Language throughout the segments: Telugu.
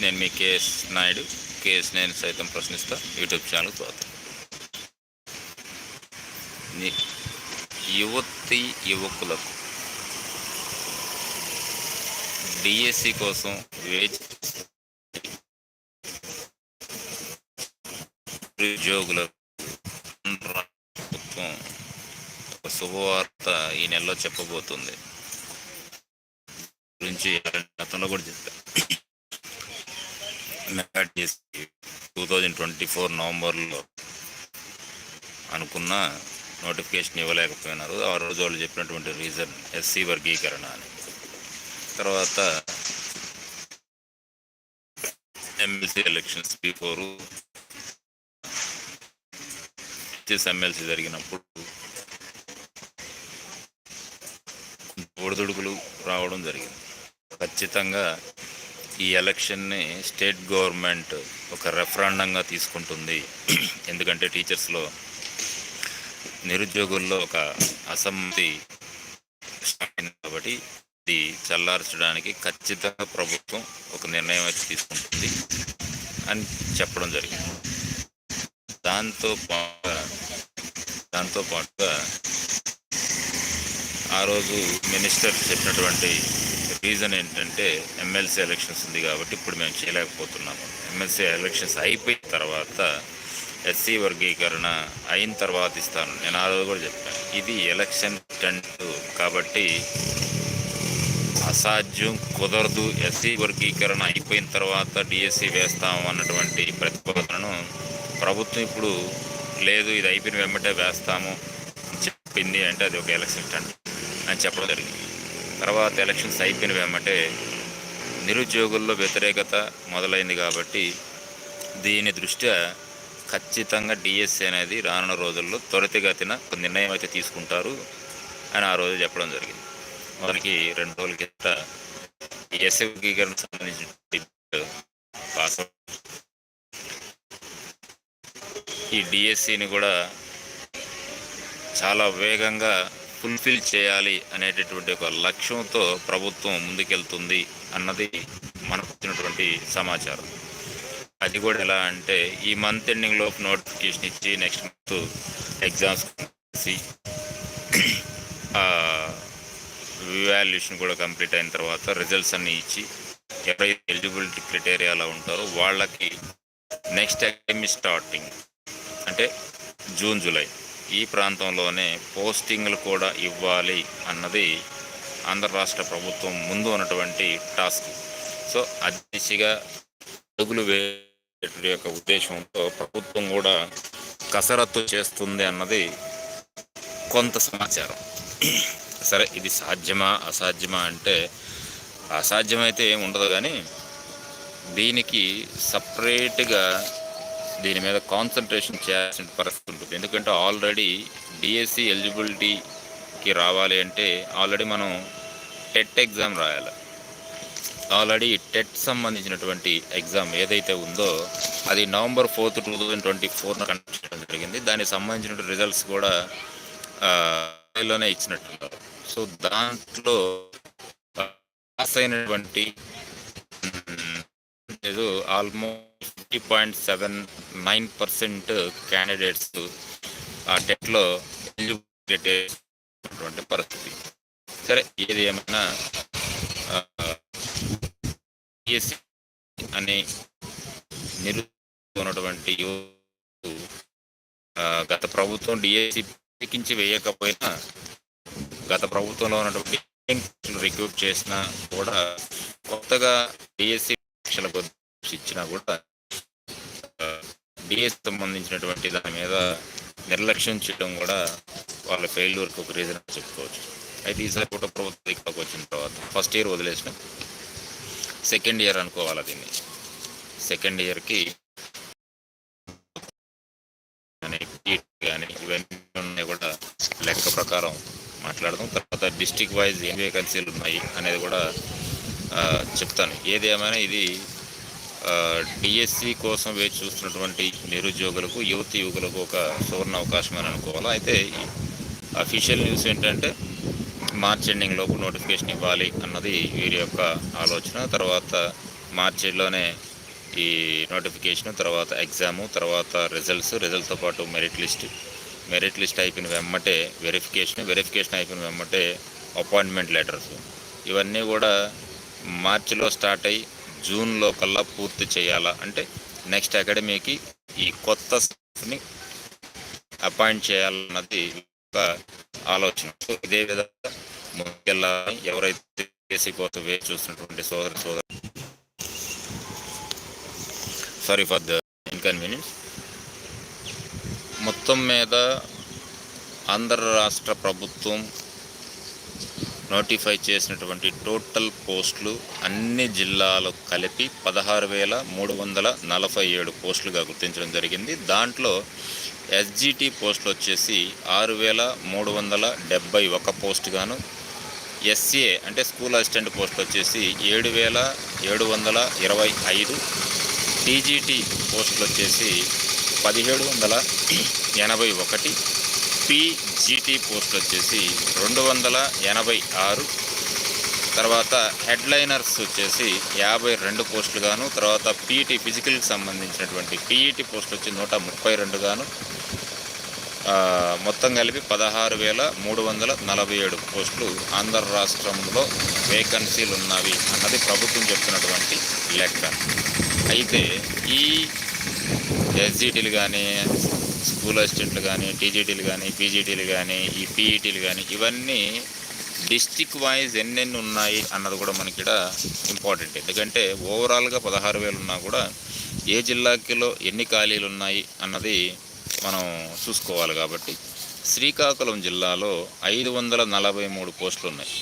నేను మీ కేఎస్ నాయుడు కేఎస్ నేను సైతం ప్రశ్నిస్తా. యూట్యూబ్ ఛానల్ స్వాగతం. యువతి యువకులకు డిఎస్సి కోసం వేచి ఉద్యోగులకు ప్రభుత్వం ఒక శుభవార్త ఈ నెలలో చెప్పబోతుంది. గురించి గతంలో కూడా చెప్పాను చేసి టూ థౌజండ్ ట్వంటీ ఫోర్ నవంబర్లో అనుకున్న నోటిఫికేషన్ ఇవ్వలేకపోయినారు. ఆ రోజు వాళ్ళు చెప్పినటువంటి రీజన్ ఎస్సీ వర్గీకరణ అని. తర్వాత ఎమ్మెల్సీ ఎలక్షన్స్ బిఫోర్ ఎమ్మెల్సీ జరిగినప్పుడు ఒడిదుడుకులు రావడం జరిగింది. ఖచ్చితంగా ఈ ఎలక్షన్ని స్టేట్ గవర్నమెంట్ ఒక రెఫరాండంగా తీసుకుంటుంది. ఎందుకంటే టీచర్స్లో నిరుద్యోగుల్లో ఒక అసమ్మతి కాబట్టి ఇది చల్లార్చడానికి ఖచ్చితంగా ప్రభుత్వం ఒక నిర్ణయం అయితే తీసుకుంటుంది అని చెప్పడం జరిగింది. దాంతో దాంతో పాటుగా ఆ రోజు మినిస్టర్ చెప్పినటువంటి రీజన్ ఏంటంటే ఎమ్మెల్సీ ఎలక్షన్స్ ఉంది కాబట్టి ఇప్పుడు మేము చేయలేకపోతున్నాము. ఎమ్మెల్సీ ఎలక్షన్స్ అయిపోయిన తర్వాత ఎస్సీ వర్గీకరణ అయిన తర్వాత ఇస్తాను. నేను ఆ రోజు కూడా చెప్పాను. ఇది ఎలక్షన్ టెంట్ కాబట్టి అసాధ్యం కుదరదు. ఎస్సీ వర్గీకరణ అయిపోయిన తర్వాత డిఎస్సి వేస్తాము అన్నటువంటి ప్రతిపాదనను ప్రభుత్వం ఇప్పుడు లేదు ఇది అయిపోయిన వెంబటే వేస్తాము చెప్పింది అంటే అది ఒక ఎలక్షన్ టెంట్ అని చెప్పడం జరిగింది. తర్వాత ఎలక్షన్స్ అయిపోయినవేమంటే నిరుద్యోగుల్లో వ్యతిరేకత మొదలైంది కాబట్టి దీని దృష్ట్యా ఖచ్చితంగా డిఎస్సి అనేది రానున్న రోజుల్లో త్వరితగతిన ఒక నిర్ణయం అయితే తీసుకుంటారు అని ఆ రోజు చెప్పడం జరిగింది. వారికి రెండు రోజుల కింద ఈ వర్గీకరణ సంబంధించిన పాస్ ఈ డిఎస్సిని కూడా చాలా వేగంగా ఫుల్ఫిల్ చేయాలి అనేటటువంటి ఒక లక్ష్యంతో ప్రభుత్వం ముందుకెళ్తుంది అన్నది మనకు వచ్చినటువంటి సమాచారం. అది కూడా ఎలా అంటే ఈ మంత్ ఎండింగ్ లోపు నోటిఫికేషన్ ఇచ్చి నెక్స్ట్ మంత్ ఎగ్జామ్స్ వివాల్యుయేషన్ కూడా కంప్లీట్ అయిన తర్వాత రిజల్ట్స్ అన్ని ఇచ్చి ఎవరైతే ఎలిజిబిలిటీ క్రైటీరియాలో ఉంటారో వాళ్ళకి నెక్స్ట్ అకాడమీ స్టార్టింగ్ అంటే జూన్ జూలై ఈ ప్రాంతంలోనే పోస్టింగ్లు కూడా ఇవ్వాలి అన్నది ఆంధ్ర రాష్ట్ర ప్రభుత్వం ముందు ఉన్నటువంటి టాస్క్. సో అది దిశగా అడుగులు వేయడం యొక్క ఉద్దేశంతో ప్రభుత్వం కూడా కసరత్తు చేస్తుంది అన్నది కొంత సమాచారం. సరే ఇది సాధ్యమా అసాధ్యమా అంటే అసాధ్యమైతే ఏమి ఉండదు కానీ దీనికి సపరేట్గా దీని మీద కాన్సన్ట్రేషన్ చేయాల్సిన పరిస్థితి ఉంటుంది. ఎందుకంటే ఆల్రెడీ డిఎస్సి ఎలిజిబిలిటీకి రావాలి అంటే ఆల్రెడీ మనం టెట్ ఎగ్జామ్ రాయాలి. ఆల్రెడీ టెట్ సంబంధించినటువంటి ఎగ్జామ్ ఏదైతే ఉందో అది November fourth two thousand twenty ఫోర్న conduct చేయడం జరిగింది. దానికి సంబంధించిన రిజల్ట్స్ కూడా లోనే ఇచ్చినట్టున్నారు. సో దాంట్లో పాస్ అయినటువంటి ఏదో almost fifty point seven nine percent candidates ఆ టెట్లో ఎలిజిబిలిటీ పరిస్థితి. సరే ఏది ఏమైనా బిఎస్సి అనే నిరున్నటువంటి ఆ, గత ప్రభుత్వం డిఎస్సి వేయకపోయినా గత ప్రభుత్వంలో ఉన్నటువంటి రిక్రూట్ చేసినా కూడా కొత్తగా డిఎస్సి లక్షల ఇచ్చినా కూడా డిఎస్ సంబంధించినటువంటి దాని మీద నిర్లక్ష్యం చేయడం కూడా వాళ్ళ ఫెయిల్యూర్కి ఒక రీజన్ చెప్పుకోవచ్చు. అయితే ఈసారి కూడా ప్రభుత్వ దిక్కులోకి వచ్చిన తర్వాత ఫస్ట్ ఇయర్ వదిలేసిన. సెకండ్ ఇయర్ అనుకోవాలి దీన్ని. సెకండ్ ఇయర్కి కానీ కానీ ఇవన్నీ ఉన్నాయి కూడా లెక్క ప్రకారం మాట్లాడదాం. తర్వాత డిస్టిక్ వైజ్ ఏం వేకెన్సీలు ఉన్నాయి అనేది కూడా చెప్తాను. ఏది ఏమైనా ఇది డిఎస్సి కోసం వేచి చూస్తున్నటువంటి నిరుద్యోగులకు యువతి యువకులకు ఒక సువర్ణ అవకాశం అని అనుకోవాలి? అయితే అఫీషియల్ న్యూస్ ఏంటంటే మార్చ్ ఎండింగ్ లోపు నోటిఫికేషన్ ఇవ్వాలి అన్నది వీరి యొక్క ఆలోచన. తర్వాత మార్చిలోనే ఈ నోటిఫికేషన్ తర్వాత ఎగ్జాము తర్వాత రిజల్ట్స్ రిజల్ట్తో పాటు మెరిట్ లిస్ట్ మెరిట్ లిస్ట్ అయిపోయిన వెమ్మటే వెరిఫికేషన్ వెరిఫికేషన్ అయిపోయిన వెమ్మటే అపాయింట్మెంట్ లెటర్స్ ఇవన్నీ కూడా మార్చిలో స్టార్ట్ అయ్యి జూన్లో కల్లా పూర్తి చేయాలా? అంటే నెక్స్ట్ అకాడమీకి ఈ కొత్త స్టాఫ్ని అపాయింట్ చేయాలన్నది ఒక ఆలోచన. సో ఇదే విధంగా ముందుకెళ్ళాలని ఎవరైతే కేసీ కోసం వేచి చూస్తున్నటువంటి సోదర సోదరు సారీ ఫర్ ద ఇన్కన్వీనియన్స్ మొత్తం మీద ఆంధ్ర రాష్ట్ర ప్రభుత్వం నోటిఫై చేసినటువంటి టోటల్ పోస్టులు అన్ని జిల్లాలు కలిపి పదహారు వేల మూడు వందల నలభై ఏడు పోస్టులుగా గుర్తించడం జరిగింది. దాంట్లో ఎస్జిటి పోస్టులు వచ్చేసి ఆరు వేల మూడు వందల డెబ్బై ఒక పోస్టుగాను ఎస్ఏ అంటే స్కూల్ అసిస్టెంట్ పోస్ట్ వచ్చేసి ఏడు వేల ఏడు వందల ఇరవై ఐదు టీజీటీ పోస్టులు వచ్చేసి పదిహేడు వందల ఎనభై ఒకటి పీజీటీ పోస్టులు వచ్చేసి రెండు వందల ఎనభై ఆరు. తర్వాత హెడ్లైనర్స్ వచ్చేసి యాభై రెండు పోస్టులుగాను తర్వాత పీఈటీ ఫిజికల్కి సంబంధించినటువంటి పీఈటీ పోస్ట్ వచ్చి నూట ముప్పై రెండుగాను మొత్తం కలిపి పదహారు వేల మూడు వందల నలభై ఏడు పోస్టులు ఆంధ్ర రాష్ట్రంలో వేకెన్సీలు ఉన్నవి అన్నది ప్రభుత్వం చెప్తున్నటువంటి లెక్క. అయితే ఈ ఎస్జీటీలు కానీ స్కూల్ అసిస్టెంట్లు కానీ టీజీటీలు కానీ పీజీటీలు కానీ ఈ పీఈటీలు కానీ ఇవన్నీ డిస్టిక్ వైజ్ ఎన్నెన్ని ఉన్నాయి అన్నది కూడా మనకి ఇక్కడ ఇంపార్టెంట్. ఎందుకంటే ఓవరాల్గా పదహారు వేలు ఉన్నా కూడా ఏ జిల్లాకిలో ఎన్ని ఖాళీలు ఉన్నాయి అన్నది మనం చూసుకోవాలి కాబట్టి శ్రీకాకుళం జిల్లాలో ఐదు వందల నలభై మూడు పోస్టులు ఉన్నాయి.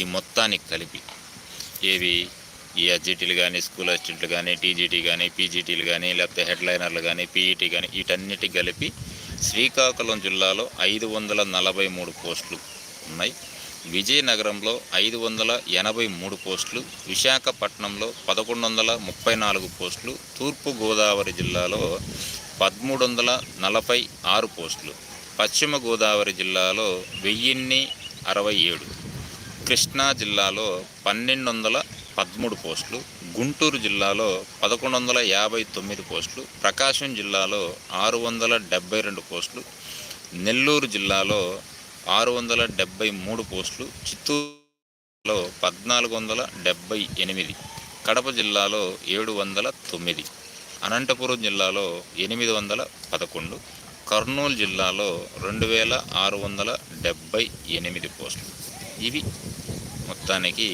ఈ మొత్తానికి కలిపి ఏవి? ఈ ఎస్జిటీలు కానీ స్కూల్ అసిస్టెంట్లు కానీ టీజీటీ కానీ పీజీటీలు కానీ లేకపోతే హెడ్లైనర్లు కానీ పీఈటీ కానీ వీటన్నిటి కలిపి శ్రీకాకుళం జిల్లాలో ఐదు వందల నలభై మూడు పోస్టులు ఉన్నాయి. విజయనగరంలో ఐదు వందల ఎనభై మూడు పోస్టులు విశాఖపట్నంలో పదకొండు వందల ముప్పై నాలుగు పోస్టులు తూర్పుగోదావరి జిల్లాలో పదమూడు వందల నలభై ఆరు పోస్టులు పశ్చిమ గోదావరి జిల్లాలో వెయ్యిన్ని అరవై ఏడు కృష్ణా జిల్లాలో పన్నెండు వందల పదమూడు పోస్టులు గుంటూరు జిల్లాలో పదకొండు వందల యాభై తొమ్మిది పోస్టులు ప్రకాశం జిల్లాలో ఆరు వందల డెబ్బై రెండు పోస్టులు నెల్లూరు జిల్లాలో ఆరు వందల డెబ్బై మూడు పోస్టులు చిత్తూరులో పద్నాలుగు వందల డెబ్బై ఎనిమిది కడప జిల్లాలో ఏడు వందల తొమ్మిది అనంతపురం జిల్లాలో ఎనిమిది వందల పదకొండు కర్నూలు జిల్లాలో రెండు వేల ఆరు వందల డెబ్బై ఎనిమిది పోస్టులు. ఇవి మొత్తానికి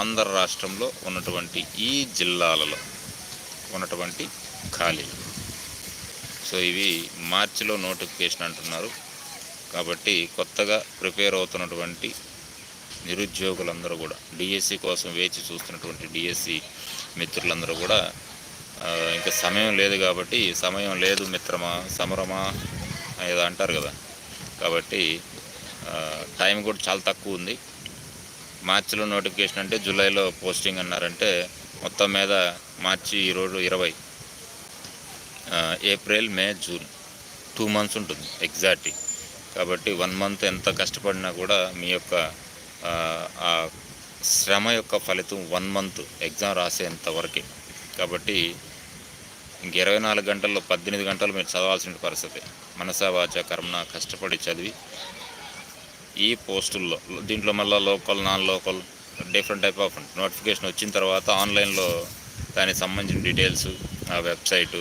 ఆంధ్ర రాష్ట్రంలో ఉన్నటువంటి ఈ జిల్లాలలో ఉన్నటువంటి ఖాళీలు. సో ఇవి మార్చిలో నోటిఫికేషన్ అంటున్నారు. కాబట్టి కొత్తగా ప్రిపేర్ అవుతున్నటువంటి నిరుద్యోగులందరూ కూడా డిఎస్సి కోసం వేచి చూస్తున్నటువంటి డిఎస్సి మిత్రులందరూ కూడా ఇంకా సమయం లేదు కాబట్టి సమయం లేదు మిత్రమా సమరమా ఏదో అంటారు కదా. కాబట్టి టైం కూడా చాలా తక్కువ ఉంది. మార్చిలో నోటిఫికేషన్ అంటే జూలైలో పోస్టింగ్ అన్నారంటే మొత్తం మీద మార్చి ఈరోజు ఇరవై April May June. Two months ఉంటుంది ఎగ్జాక్ట్లీ. కాబట్టి వన్ మంత్ ఎంత కష్టపడినా కూడా మీ యొక్క ఆ, శ్రమ యొక్క ఫలితం వన్ మంత్ ఎగ్జామ్ రాసేంత వరకే. కాబట్టి ఇంక ఇరవై నాలుగు గంటల్లో పద్దెనిమిది గంటలు మీరు చదవాల్సిన పరిస్థితి. మనసా వాచ కర్మన కష్టపడి చదివి ఈ పోస్టుల్లో దీంట్లో మళ్ళీ local non local different type of notification వచ్చిన తర్వాత ఆన్లైన్లో దానికి సంబంధించిన డీటెయిల్స్ ఆ వెబ్సైటు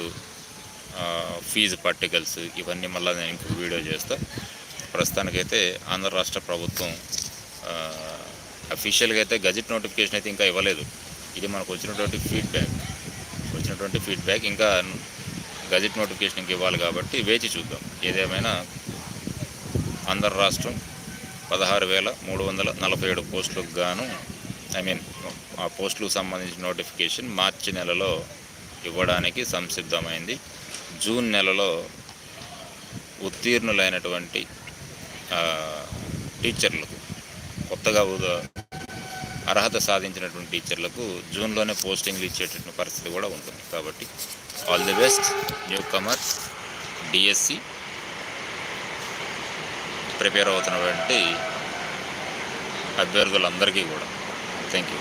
ఫీజు పర్టికల్స్ ఇవన్నీ మళ్ళీ నేను ఇంకొక వీడియో చేస్తా. ప్రస్తుతానికైతే ఆంధ్ర రాష్ట్ర ప్రభుత్వం అఫీషియల్గా అయితే గజెట్ నోటిఫికేషన్ అయితే ఇంకా ఇవ్వలేదు. ఇది మనకు వచ్చినటువంటి ఫీడ్బ్యాక్ వచ్చినటువంటి ఫీడ్బ్యాక్ ఇంకా గజెట్ నోటిఫికేషన్ ఇంకా ఇవ్వాలి కాబట్టి వేచి చూద్దాం. ఏదేమైనా ఆంధ్ర రాష్ట్రం పదహారు వేల మూడు వందల నలభై ఏడు పోస్టులకు గాను ఐ మీన్ ఆ పోస్టులకు సంబంధించిన నోటిఫికేషన్ మార్చి నెలలో ఇవ్వడానికి సంసిద్ధమైంది. జూన్ నెలలో ఉత్తీర్ణులైనటువంటి టీచర్లకు కొత్తగా అర్హత సాధించినటువంటి టీచర్లకు జూన్లోనే పోస్టింగ్లు ఇచ్చేటటువంటి పరిస్థితి కూడా ఉంటుంది. కాబట్టి all the best newcomer D S C prepare అవుతున్నటువంటి అభ్యర్థులందరికీ కూడా. Thank you